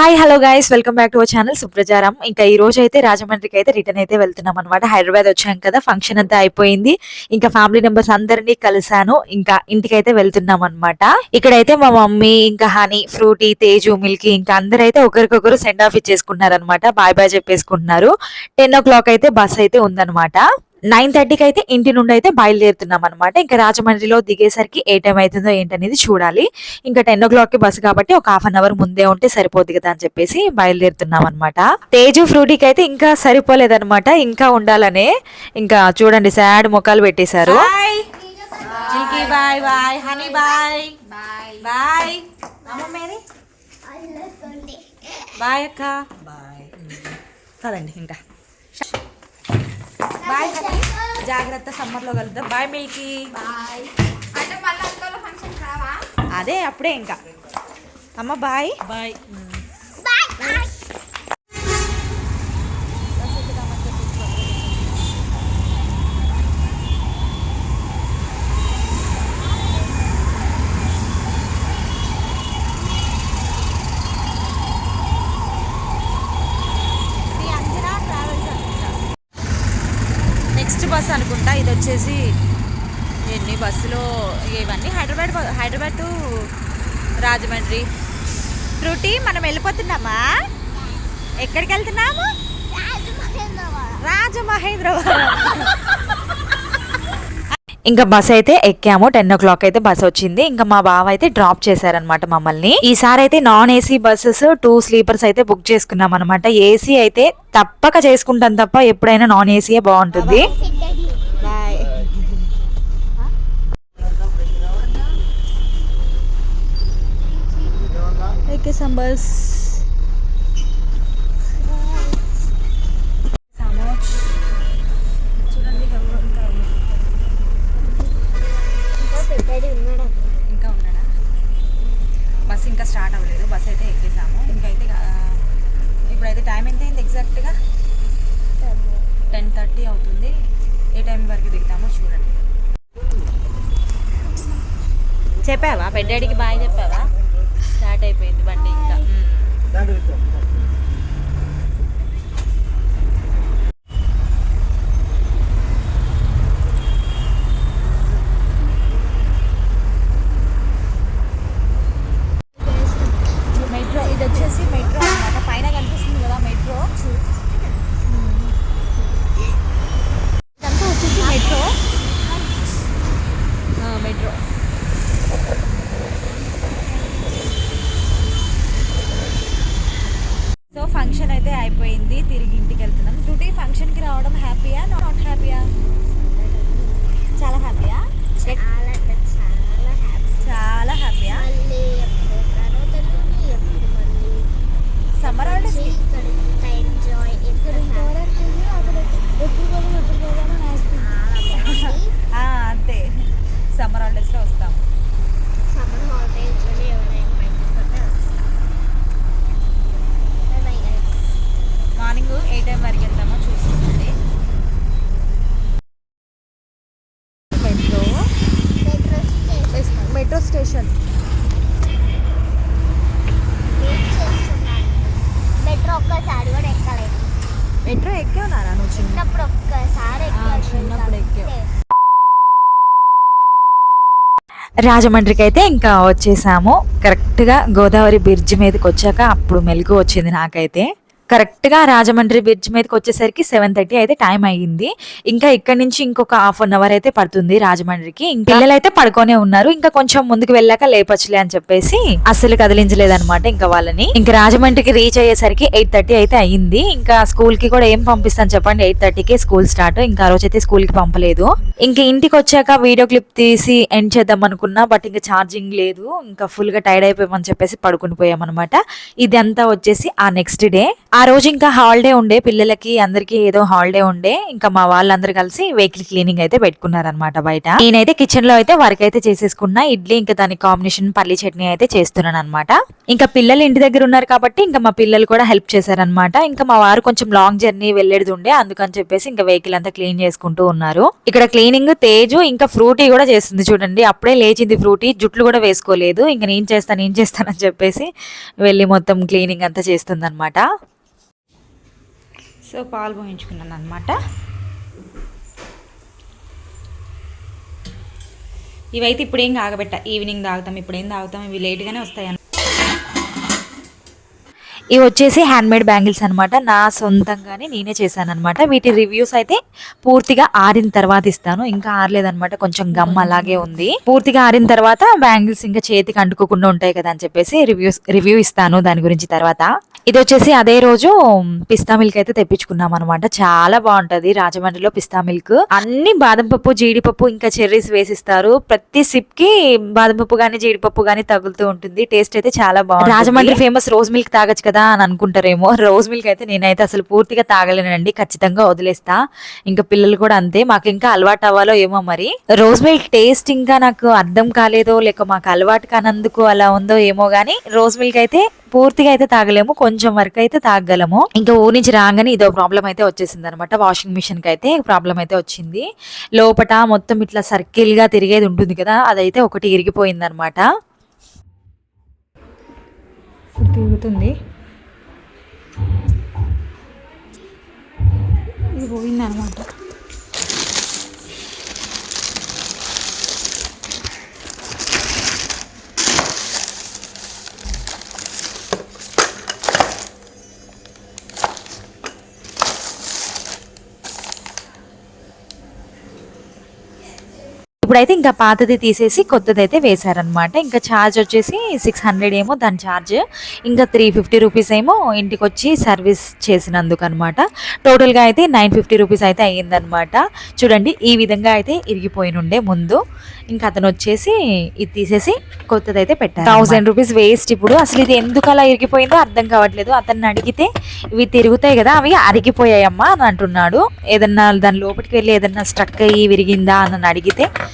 Hi hello guys welcome back to our channel సుప్రజారం ఇంకా ఈ రోజు అయితే రాజమండ్రికి అయితే రిటర్న్ అయితే వెళ్తున్నాం అనమాట హైదరాబాద్ వచ్చాం కదా ఫంక్షన్ అంతా అయిపోయింది. ఇంకా ఫ్యామిలీ మెంబర్స్ అందరినీ కలిసాను ఇంకా ఇంటికి అయితే వెళ్తున్నాం అనమాట ఇక్కడైతే మా మమ్మీ ఇంకా హనీ ఫ్రూటీ తేజు మిల్కీ ఇంకా అందరైతే ఒకరికొకరు సెండ్ ఆఫ్ ఇచ్చేసుకుంటున్నారు అనమాట బాయ్ బాయ్ చెప్పేసుకుంటున్నారు. టెన్ ఓ క్లాక్ అయితే బస్ అయితే ఉందన్నమాట. నైన్ థర్టీకి అయితే ఇంటి నుండి అయితే బయలుదేరుతున్నాం అనమాట ఇంకా రాజమండ్రిలో దిగేసరికి ఏ టైం అవుతుందో ఏంటనేది చూడాలి. ఇంకా టెన్ ఓ క్లాక్కి బస్ కాబట్టి ఒక హాఫ్ అన్ అవర్ ముందే ఉంటే సరిపోద్ది కదా అని చెప్పేసి బయలుదేరుతున్నాం అనమాట తేజు ఫ్రూటీకి అయితే ఇంకా సరిపోలేదన్నమాట. ఇంకా ఉండాలనే. ఇంకా చూడండి సాడ్ మొక్కలు పెట్టేశారు. Bye bye bye Honey bye bye bye అమ్మమ్మేది? Bye అక్క. బాయ్ ఇంకా. బాయ్ హనీ జాగ్రత్త సమ్మర్లో కలుద్దాం. Bye Milky. అంటే మళ్ళీ అంతలో ఫంక్షన్ రావా? అదే అప్పుడే ఇంకా. అమ్మ బాయ్. బాయ్ నెక్స్ట్ బస్ అనుకుంటా ఇది వచ్చేసి ఎన్ని బస్సులో ఇవన్నీ హైదరాబాద్ హైదరాబాద్ టు రాజమండ్రి. ఫ్రూటీ మనం వెళ్ళిపోతున్నామా? ఎక్కడికి వెళ్తున్నాము? రాజమహేంద్రవరం. ఇంకా బస్ అయితే ఎక్కాము. టెన్ ఓ క్లాక్ అయితే బస్ వచ్చింది. ఇంకా మా బావ అయితే డ్రాప్ చేశారనమాట మమ్మల్ని. ఈసారి అయితే non AC buses two sleepers అయితే బుక్ చేసుకున్నాం అనమాట ఏసీ అయితే తప్పక చేసుకుంటాం తప్ప ఎప్పుడైనా నాన్ ఏసీయే బాగుంటుంది. ఎక్కేసాం బస్ చూడండి ఎవరు ఇంకా ఇంకా ఉన్నాడా బస్ ఇంకా స్టార్ట్ అవ్వలేదు బస్ అయితే ఎక్కేసాము ఇంకైతే ఆ, ఇప్పుడైతే టైం ఎంత అయింది ఎగ్జాక్ట్గా టెన్ థర్టీ అవుతుంది ఏ టైం వరకు దిగుతామో చూడండి చెప్పావా? పెద్దాడికి బాయ్ చెప్పావా? స్టార్ట్ అయిపోయింది బండి ఇంకా మ్మ్. మెట్రో ఇది వచ్చేసి మెట్రో అన్నమాట పైన కనిపిస్తుంది కదా మెట్రో ఇదంతా వచ్చేసి మెట్రో ఆ, మెట్రో సో ఫంక్షన్ అయితే అయిపోయింది తిరిగి ఇంటికి వెళ్తున్నాం డ్యూటీ ఫంక్షన్కి రావడం హ్యాపీయా నాట్ హ్యాపీయా చాలా హ్యాపీయా చాలా అంటే చాలా హ్యాపీ చాలా హ్యాపీయా మళ్ళీ ఎప్పుడు కనుగొని ఎప్పుడు మళ్ళీ సమ్మర్ హాలిడేస్ ఇక్కడ ఇంత ఎంజాయ్ ఇక్కడ అంతే సమ్మర్ హాలిడేస్లో వస్తాము సమ్మర్ హాలిడేస్ ఎవరైనా మా ఇంటికి వస్తే బై బై మార్నింగ్ ఏ టైం వరకు వెళ్తామో చూసుకోండి మెట్రో మెట్రో స్టేషన్ చేస్తున్నాను మెట్రో ఒక్కసారి కూడా ఎక్కలేదు మెట్రో ఎక్కే ఉన్నారా నువ్వు చిన్న చిన్నప్పుడు ఒక్కసారి చిన్నప్పుడు ఎక్కావు. అంతే. రాజమండ్రికి అయితే ఇంకా వచ్చేసాము కరెక్ట్గా గోదావరి బ్రిడ్జ్ మీదకి వచ్చాక అప్పుడు మెలకు వచ్చింది నాకైతే కరెక్ట్గా రాజమండ్రి బ్రిడ్జ్ మీదకి వచ్చేసరికి సెవెన్ థర్టీ అయితే టైం అయ్యింది. ఇంకా ఇక్కడ నుంచి ఇంకొక హాఫ్ అన్ అవర్ అయితే పడుతుంది రాజమండ్రికి. ఇంకా పిల్లలు అయితే పడుకొనే ఉన్నారు. ఇంకా కొంచెం ముందుకు వెళ్ళాక లేపచ్చులే అని చెప్పేసి అస్సలు కదిలించలేదన్నమాట ఇంకా వాళ్ళని. ఇంకా రాజమండ్రికి రీచ్ అయ్యేసరికి ఎయిట్ థర్టీ అయితే అయ్యింది. ఇంకా స్కూల్కి కూడా ఏం పంపిస్తాను చెప్పండి. ఎయిట్ థర్టీకే స్కూల్ స్టార్ట్. ఇంకా ఆ రోజు అయితే స్కూల్కి పంపలేదు. ఇంకా ఇంటికి వచ్చాక వీడియో క్లిప్ తీసి ఎండ్ చేద్దాం అనుకున్నా బట్ ఇంకా ఛార్జింగ్ లేదు. ఇంకా ఫుల్గా టైర్డ్ అయిపోయామని చెప్పేసి పడుకుని పోయామన్నమాట. ఇది అంతా వచ్చేసి ఆ నెక్స్ట్ డే. ఆ ఆ రోజు ఇంకా హాలిడే ఉండే పిల్లలకి అందరికి ఏదో హాలిడే ఉండే. ఇంకా మా వాళ్ళందరూ కలిసి వెహికల్ క్లీనింగ్ అయితే పెట్టుకున్నారనమాట బయట. నేనైతే కిచెన్లో అయితే వర్క్ అయితే చేసేసుకున్నా. ఇడ్లీ ఇంకా దానికి కాంబినేషన్ పల్లి చట్నీ అయితే చేస్తున్నాను అనమాట ఇంకా పిల్లలు ఇంటి దగ్గర ఉన్నారు కాబట్టి ఇంకా మా పిల్లలు కూడా హెల్ప్ చేశారనమాట ఇంకా మా వారు కొంచెం లాంగ్ జర్నీ వెళ్ళేది ఉండే. అందుకని చెప్పేసి ఇంకా వెహికల్ అంతా క్లీన్ చేసుకుంటూ ఉన్నారు. ఇక్కడ క్లీనింగ్ తేజు ఇంకా ఫ్రూటీ కూడా చేస్తుంది చూడండి. అప్పుడే లేచింది ఫ్రూటీ. జుట్లు కూడా వేసుకోలేదు. ఇంకా నేను చేస్తాను నేను చేస్తానని చెప్పేసి వెళ్ళి మొత్తం క్లీనింగ్ అంతా చేస్తుంది అనమాట సో పాలు పోయించుకున్నాను అనమాట ఇవైతే ఇప్పుడేం కాగబెట్ట? ఈవినింగ్ తాగుతాం ఇప్పుడేం తాగుతాం? ఇవి లేట్గానే వస్తాయి ఇవి వచ్చేసి హ్యాండ్ మేడ్ బ్యాంగిల్స్ అనమాట నా సొంతంగానే నేనే చేశాను అనమాట వీటి రివ్యూస్ అయితే పూర్తిగా ఆరిన తర్వాత ఇస్తాను. ఇంకా ఆరలేదనమాట కొంచెం గమ్ అలాగే ఉంది. పూర్తిగా ఆరిన తర్వాత బ్యాంగిల్స్ ఇంకా చేతికి అంటుకోకుండా ఉంటాయి కదా అని చెప్పేసి రివ్యూస్ రివ్యూ ఇస్తాను దాని గురించి తర్వాత. ఇది వచ్చేసి అదే రోజు పిస్తా మిల్క్ అయితే తెప్పించుకున్నాం అనమాట చాలా బాగుంటది. రాజమండ్రిలో పిస్తా మిల్క్ అన్ని బాదం పప్పు జీడిపప్పు ఇంకా చెర్రీస్ వేసిస్తారు. ప్రతి సిప్కి బాదం పప్పు గానీ జీడిపప్పు గానీ తగులుతూ ఉంటుంది. టేస్ట్ అయితే చాలా బాగుంటుంది. రాజమండ్రి ఫేమస్ రోజ్ మిల్క్ తాగొచ్చు కదా అని అనుకుంటారేమో. రోజ్ మిల్క్ అయితే నేనైతే అసలు పూర్తిగా తాగలేనండి. ఖచ్చితంగా వదిలేస్తా. ఇంకా పిల్లలు కూడా అంతే. మాకు ఇంకా అలవాటు అవ్వాలో ఏమో మరి. రోజ్ మిల్క్ టేస్ట్ ఇంకా నాకు అర్థం కాలేదో లేక మాకు అలవాటు కానందుకు అలా ఉందో ఏమో గానీ రోజ్ మిల్క్ అయితే పూర్తిగా అయితే తాగలేము. కొంచెం వరకు అయితే తాగలము ఇంకా ఊరి నుంచి రాగానే ఇదో ప్రాబ్లం అయితే వచ్చేసింది అనమాట వాషింగ్ మిషన్కి అయితే ప్రాబ్లం అయితే వచ్చింది. లోపట మొత్తం ఇట్లా సర్కిల్గా తిరిగేది ఉంటుంది కదా అదైతే ఒకటి ఇరిగిపోయింది అనమాట తిరుగుతుంది. పోయిందనమాట. ఇప్పుడైతే ఇంకా పాతది తీసేసి కొత్తది అయితే వేశారనమాట ఇంకా ఛార్జ్ వచ్చేసి సిక్స్ హండ్రెడ్ ఏమో దాని ఛార్జ్ ఇంకా త్రీ ఫిఫ్టీ రూపీస్ ఏమో ఇంటికి వచ్చి సర్వీస్ చేసినందుకు అనమాట టోటల్గా అయితే నైన్ ఫిఫ్టీ రూపీస్ అయితే అయ్యిందనమాట చూడండి ఈ విధంగా అయితే ఇరిగిపోయినుండే ముందు. ఇంకా అతను వచ్చేసి ఇది తీసేసి కొత్తది అయితే పెట్టారు థౌసండ్ రూపీస్ వేస్ట్ ఇప్పుడు. అసలు ఇది ఎందుకు అలా ఇరిగిపోయిందో అర్థం కావట్లేదు. అతన్ని అడిగితే ఇవి తిరుగుతాయి కదా అవి అరిగిపోయాయమ్మా అని అంటున్నాడు. ఏదన్నా దాని లోపలికి వెళ్ళి ఏదన్నా స్ట్రక్ అయ్యి విరిగిందా అని అడిగితే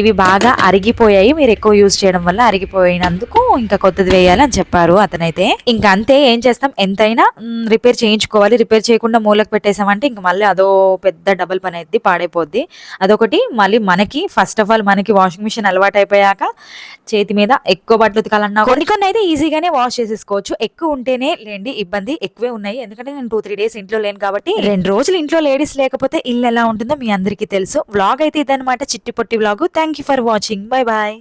ఇవి బాగా అరిగిపోయాయి. మీరు ఎక్కువ యూజ్ చేయడం వల్ల అరిగిపోయినందుకు ఇంకా కొత్తది వేయాలి అని చెప్పారు అతనైతే. ఇంకా అంతే ఏం చేస్తాం? ఎంతైనా రిపేర్ చేయించుకోవాలి. రిపేర్ చేయకుండా మూలకు పెట్టేసామంటే ఇంకా మళ్ళీ అదో పెద్ద డబుల్ పని అయితే పాడైపోద్ది. అదొకటి. మళ్ళీ మనకి ఫస్ట్ ఆఫ్ ఆల్ మనకి వాషింగ్ మిషన్ అలవాటు అయిపోయాక చేతి మీద ఎక్కువ బట్టలు ఉతకాలన్నా కొన్ని కొన్ని అయితే ఈజీగానే వాష్ చేసేసుకోవచ్చు. ఎక్కువ ఉంటేనే లేండి ఇబ్బంది ఎక్కువే ఉన్నాయి. ఎందుకంటే నేను టూ త్రీ డేస్ ఇంట్లో లేను కాబట్టి రెండు రోజులు ఇంట్లో లేడీస్ లేకపోతే ఇల్లు ఎలా ఉంటుందో మీ అందరికీ తెలుసు. వ్లాగ్ అయితే ఇదనమాట చిట్టి పొట్టి vlog thank you for watching bye bye